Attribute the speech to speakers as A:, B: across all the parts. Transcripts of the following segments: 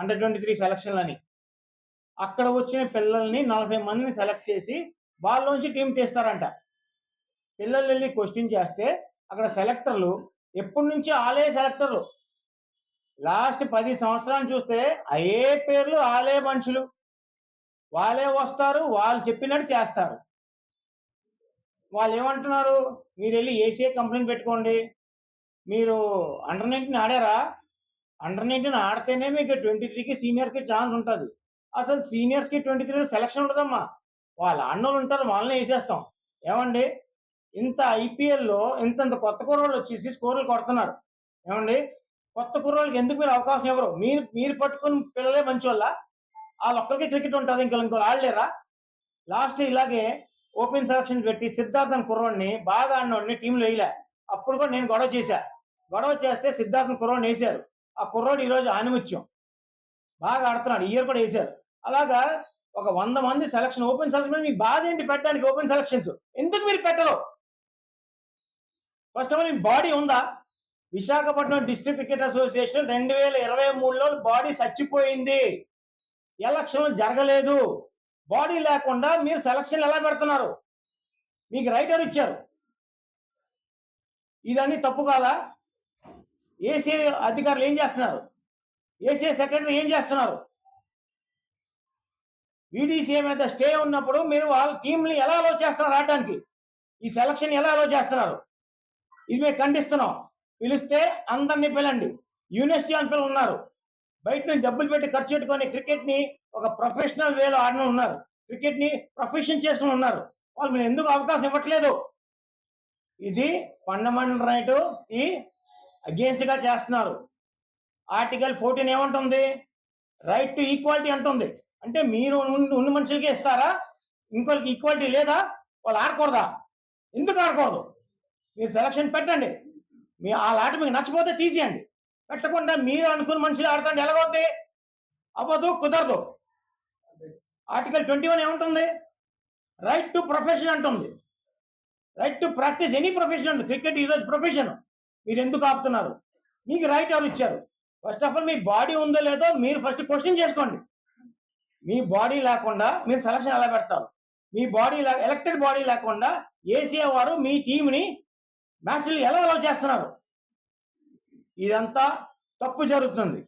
A: Under twenty three సెలక్షన్లని అని అక్కడ వచ్చిన పిల్లల్ని నలభై మందిని సెలెక్ట్ చేసి వాళ్ళలోంచి టీం తీస్తారంట. పిల్లలు వెళ్ళి క్వశ్చన్ చేస్తే అక్కడ సెలెక్టర్లు ఎప్పటి నుంచి ఆలే సెలెక్టర్లు లాస్ట్ పది సంవత్సరాలు చూస్తే అయ్యే పేర్లు ఆలే మనుషులు. వాళ్ళే వస్తారు వాళ్ళు చెప్పినట్టు చేస్తారు. వాళ్ళు ఏమంటున్నారు మీరు వెళ్ళి ఏసీఏ కంప్లైంట్ పెట్టుకోండి. మీరు అండర్ నైన్టీన్ ఆడారా? అండర్ నైన్టీన్ ఆడితేనే మీకు ట్వంటీ త్రీకి సీనియర్స్కి ఛాన్స్ ఉంటుంది. అసలు సీనియర్స్కి ట్వంటీ త్రీ సెలక్షన్ ఉండదమ్మా. వాళ్ళు అన్నోళ్ళు ఉంటారు వాళ్ళనే వేసేస్తాం. ఏమండి? ఇంత ఐపీఎల్లో ఇంతంత కొత్త కుర్రోళ్ళు వచ్చేసి స్కోర్లు కొడుతున్నారు. ఏమండి? కొత్త కుర్రోళ్ళకి ఎందుకు మీరు అవకాశం ఇవ్వరు? మీరు మీరు పట్టుకుని పిల్లలే మంచి వాళ్ళ వాళ్ళొక్కరికి క్రికెట్ ఉంటుంది ఇంకా ఇంకో ఆడలేరా? లాస్ట్ ఇలాగే ఓపెన్ సెలక్షన్ పెట్టి సిద్ధార్థన్ కుర్రోడిని బాగా ఆడినోడిని టీంలో వేయలే. అప్పుడు కూడా నేను గొడవ చేశా. గొడవ చేస్తే సిద్ధార్థన్ కుర్రోడిని వేశారు. ఆ కుర్రోడు ఈరోజు ఆనిముత్యం. బాగా ఆడుతున్నాడు. ఇయర్ కూడా వేశారు అలాగా ఒక వంద మంది సెలక్షన్ ఓపెన్ సెలక్షన్ మీకు బాధ ఏంటి పెట్టడానికి ఓపెన్ సెలక్షన్స్? ఎందుకు మీరు పెట్టరు? ఫస్ట్ ఆఫ్ ఆల్ మీ బాడీ ఉందా? విశాఖపట్నం డిస్ట్రిక్ట్ క్రికెట్ అసోసియేషన్ రెండు వేల ఇరవై మూడులో బాడీ చచ్చిపోయింది. ఎలక్షన్ జరగలేదు. బాడీ లేకుండా మీరు సెలక్షన్ ఎలా పెడుతున్నారు? మీకు రైటర్ ఇచ్చారు. ఇదన్నీ తప్పు కాదా? ఏసీ అధికారులు ఏం చేస్తున్నారు? ఏసీ సెక్రటరీ ఏం చేస్తున్నారు? వీడీసీఏ మీద స్టే ఉన్నప్పుడు మీరు వాళ్ళ టీంని ఎలా అలో చేస్తున్నారు ఆడటానికి ఈ సెలక్షన్ ఎలా అలో చేస్తున్నారు? ఇది మేము ఖండిస్తున్నాం. పిలిస్తే అందరినీ పిలండి. యూనివర్సిటీ అంతా ఉన్నారు. బయట నుంచి డబ్బులు పెట్టి ఖర్చు పెట్టుకొని క్రికెట్ని ఒక ప్రొఫెషనల్ వేలో ఆడిన ఉన్నారు. క్రికెట్ని ప్రొఫెషన్ చేసుకుని ఉన్నారు. వాళ్ళు మీరు ఎందుకు అవకాశం ఇవ్వట్లేదు? ఇది ఫండమెంటల్ రైట్ ఈ అగేన్స్ట్గా చేస్తున్నారు. ఆర్టికల్ ఫోర్టీన్ ఏమంటుంది? రైట్ టు ఈక్వాలిటీ అంటుంది. అంటే మీరు ఉన్న- మనుషులకే ఇస్తారా? ఇంకోళ్ళకి ఈక్వాలిటీ లేదా? వాళ్ళు ఆడకూడదా? ఎందుకు ఆడకూడదు? మీరు సెలక్షన్ పెట్టండి. మీ ఆ ఆట మీకు నచ్చపోతే తీసేయండి. పెట్టకుండా మీరు అనుకున్న మనుషులు ఆడుతుంటే ఎలాగవుద్ది? అవ్వదు కుదరదు. ఆర్టికల్ ట్వంటీ వన్ ఏముంటుంది? రైట్ టు ప్రొఫెషన్ అంటుంది. Right to practice any profession ఉంది క్రికెట్ ఈరోజు ప్రొఫెషన్ మీరు ఎందుకు ఆపుతున్నారు? మీకు రైట్ ఎవరు ఇచ్చారు? ఫస్ట్ ఆఫ్ ఆల్ మీ బాడీ ఉందో లేదో మీరు ఫస్ట్ క్వశ్చన్ చేసుకోండి. మీ బాడీ లేకుండా మీరు సెలక్షన్ ఎలా పెడతారు? మీ బాడీ ఎలక్టెడ్ బాడీ లేకుండా ఏసీఏ వారు మీ టీంని మ్యాచ్లు ఎలా అలౌ చేస్తున్నారు? ఇదంతా తప్పు జరుగుతుంది.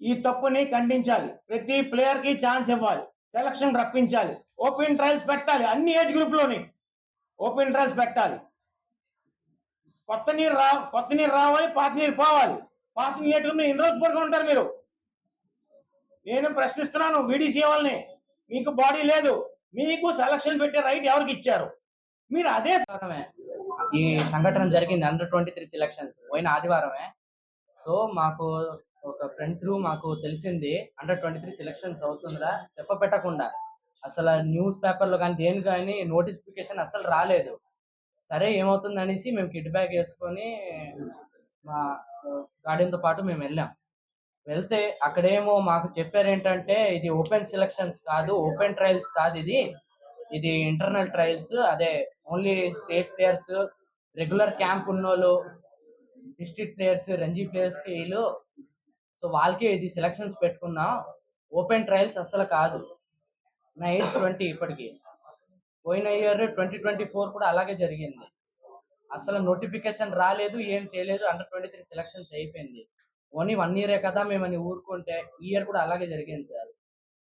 A: ఈ తప్పుని ఖండించాలి. ప్రతి ప్లేయర్కి ఛాన్స్ ఇవ్వాలి. సెలక్షన్ రప్పించాలి. ఓపెన్ ట్రయల్స్ పెట్టాలి. అన్ని ఏజ్ గ్రూప్లోని ఓపెన్ ట్రయల్స్ పెట్టాలి. కొత్త నీరు రా కొత్త నీరు రావాలి పాత నీరు పోవాలి. పాత నీరు మీరు ఎన్ని రోజులు పడుకుని ఉంటారు మీరు. నేను ప్రశ్నిస్తున్నాను బీడీసీ వాళ్ళని మీకు బాడీ లేదు. మీకు సెలక్షన్ పెట్టే రైట్ ఎవరికి ఇచ్చారు? మీరు అదే
B: ఈ సంఘటన జరిగింది అండర్ ట్వంటీ త్రీ సెలక్షన్స్ పోయిన ఆదివారమే. సో మాకు ఒక ఫ్రెండ్ త్రూ మాకు తెలిసింది అండర్ ట్వంటీ త్రీ సెలక్షన్స్ అవుతుందిరా చెప్పపెట్టకుండా అసలు న్యూస్ పేపర్లో కానీ దేని కానీ నోటిఫికేషన్ అసలు రాలేదు. సరే ఏమవుతుంది అనేసి మేము కిట్ బ్యాగ్ వేసుకొని మా గార్డెన్తో పాటు మేము వెళ్ళాం. వెళ్తే అక్కడేమో మాకు చెప్పారు ఏంటంటే ఇది ఓపెన్ సెలక్షన్స్ కాదు ఓపెన్ ట్రయల్స్ కాదు ఇది. ఇది ఇంటర్నల్ ట్రయల్స్ అదే only state players regular camp ఉన్నోళ్ళు డిస్ట్రిక్ట్ ప్లేయర్స్ రంజీ ప్లేయర్స్కి వీళ్ళు. సో వాళ్ళకే ఇది సెలక్షన్స్ పెట్టుకున్నాం. ఓపెన్ ట్రయల్స్ అసలు కాదు. నా ఏజ్ ట్వంటీ ఇప్పటికి. పోయిన ఇయర్ ట్వంటీ ట్వంటీ ఫోర్ కూడా అలాగే జరిగింది. అసలు నోటిఫికేషన్ రాలేదు ఏం చేయలేదు అండర్ ట్వంటీ త్రీ సెలక్షన్స్ అయిపోయింది. ఓన్లీ వన్ ఇయరే కదా మేమని ఊరుకుంటే ఈ ఇయర్ కూడా అలాగే జరిగింది సార్.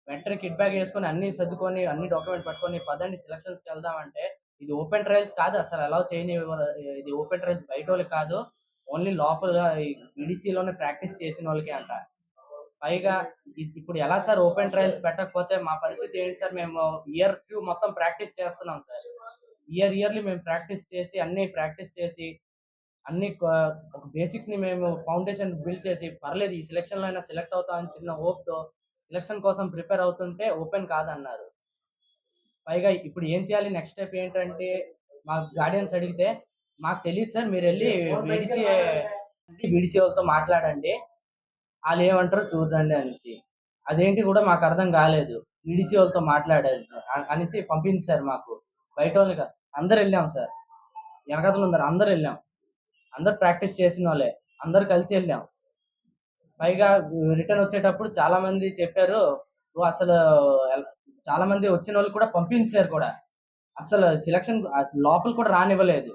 B: వెంటనే కిట్ బ్యాగ్ వేసుకొని అన్ని సర్దుకొని అన్ని డాక్యుమెంట్ పట్టుకొని పదండి సెలక్షన్స్కి వెళ్దామంటే ఇది ఓపెన్ ట్రయల్స్ కాదు అసలు అలౌ చేయని ఇది ఓపెన్ ట్రయల్స్ బయట వాళ్ళకి కాదు ఓన్లీ లోపల ఈడీసీలోనే ప్రాక్టీస్ చేసిన వాళ్ళకి అంట. పైగా ఇప్పుడు ఎలా సార్ ఓపెన్ ట్రయల్స్ పెట్టకపోతే మా పరిస్థితి ఏంటి సార్? మేము ఇయర్ టూ మొత్తం ప్రాక్టీస్ చేస్తున్నాం సార్. ఇయర్ ఇయర్లీ మేము ప్రాక్టీస్ చేసి అన్ని ప్రాక్టీస్ చేసి అన్ని ఒక బేసిక్స్ని మేము ఫౌండేషన్ బిల్డ్ చేసి పర్లేదు ఈ సెలక్షన్లో అయినా సెలెక్ట్ అవుతామని చిన్న హోప్తో సెలక్షన్ కోసం ప్రిపేర్ అవుతుంటే ఓపెన్ కాదన్నారు. పైగా ఇప్పుడు ఏం చేయాలి? నెక్స్ట్ స్టెప్ ఏంటంటే మా గార్డియన్స్ అడిగితే మాకు తెలియదు సార్ మీరు వెళ్ళి బీడీసీ బీడీసీ వాళ్ళతో మాట్లాడండి. వాళ్ళు ఏమంటారో చూడండి అనేసి. అదేంటి కూడా మాకు అర్థం కాలేదు. బీడీసీ వాళ్ళతో మాట్లాడాలి అనేసి పంపించారు మాకు. బయట వాళ్ళు కాదు. అందరు వెళ్ళాం సార్. వెనకతలు ఉన్నారు అందరు వెళ్ళాం. అందరు ప్రాక్టీస్ చేసిన వాళ్ళే. అందరు కలిసి వెళ్ళాం. పైగా రిటర్న్ వచ్చేటప్పుడు చాలా మంది చెప్పారు "నువ్వు అసలు చాలా మంది వచ్చిన వాళ్ళు కూడా పంపించారు కూడా. అసలు సెలక్షన్ లోపల కూడా రానివ్వలేదు.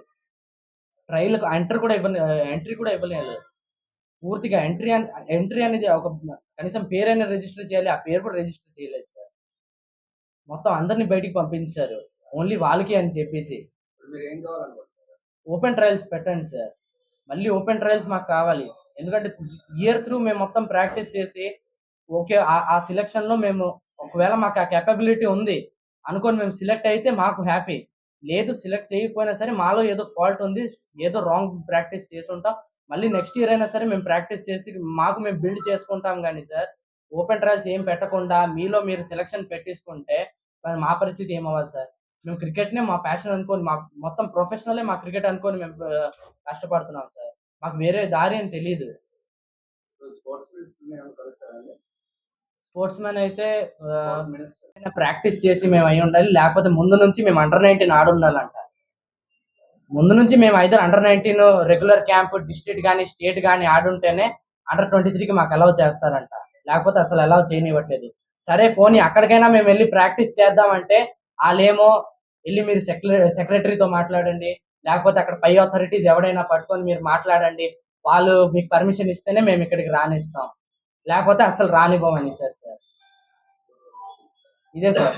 B: ట్రైల్ ఎంటర్ కూడా ఇవ్వలేదు ఎంట్రీ కూడా ఇవ్వలేదు. పూర్తిగా ఎంట్రీ ఎంట్రీ అనేది ఒక కనీసం పేరైనా రిజిస్టర్ చేయాలి ఆ పేరు కూడా రిజిస్టర్ చేయలేదు సార్. మొత్తం అందరిని బయటికి పంపించారు. ఓన్లీ వాళ్ళకి అని చెప్పేసి.
C: మీరు ఏం కావాలనుకుంటున్నారు?
B: ఓపెన్ ట్రయల్స్ పెట్టండి సార్. మళ్ళీ ఓపెన్ ట్రయల్స్ మాకు కావాలి. ఎందుకంటే ఇయర్ త్రూ మేము మొత్తం ప్రాక్టీస్ చేసి ఓకే ఆ- ఆ సెలక్షన్లో మేము ఒకవేళ మాకు ఆ కెపబిలిటీ ఉంది అనుకొని మేము సెలెక్ట్ అయితే మాకు హ్యాపీ లేదు సెలెక్ట్ చేయకపోయినా సరే మాలో ఏదో ఫాల్ట్ ఉంది ఏదో రాంగ్ ప్రాక్టీస్ చేసి ఉంటాం. మళ్ళీ నెక్స్ట్ ఇయర్ అయినా సరే మేము ప్రాక్టీస్ చేసి మాకు మేము బిల్డ్ చేసుకుంటాం కానీ సార్ ఓపెన్ ట్రయల్స్ ఏం పెట్టకుండా మీలో మీరు సెలక్షన్ పెట్టేసుకుంటే మరి మా పరిస్థితి ఏమవ్వాలి సార్ మేము క్రికెట్నే మా ప్యాషన్ అనుకొని మా మొత్తం ప్రొఫెషనలే మా క్రికెట్ అనుకొని మేము కష్టపడుతున్నాం సార్ మాకు వేరే దారి అని తెలియదు
C: స్పోర్ట్స్
B: మ్యాన్ అయితే ప్రాక్టీస్ చేసి మేము అయి ఉండాలి లేకపోతే ముందు నుంచి మేము అండర్ నైన్టీన్ ఆడి ఉండాలంట ముందు నుంచి మేము either under nineteen regular camp district కానీ స్టేట్ కానీ ఆడుంటేనే అండర్ ట్వంటీ త్రీకి మాకు అలౌ చేస్తారంట. లేకపోతే అసలు అలౌ చేయనివ్వట్లేదు. సరే పోనీ అక్కడికైనా మేము వెళ్ళి ప్రాక్టీస్ చేద్దామంటే వాళ్ళేమో వెళ్ళి మీరు సెక్రటరీతో మాట్లాడండి లేకపోతే అక్కడ పై అథారిటీస్ ఎవడైనా పట్టుకొని మీరు మాట్లాడండి వాళ్ళు మీకు పర్మిషన్ ఇస్తేనే మేము ఇక్కడికి రానిస్తాం. లేకపోతే అసలు రానివ్వమని సార్ సార్. ఇదే సార్.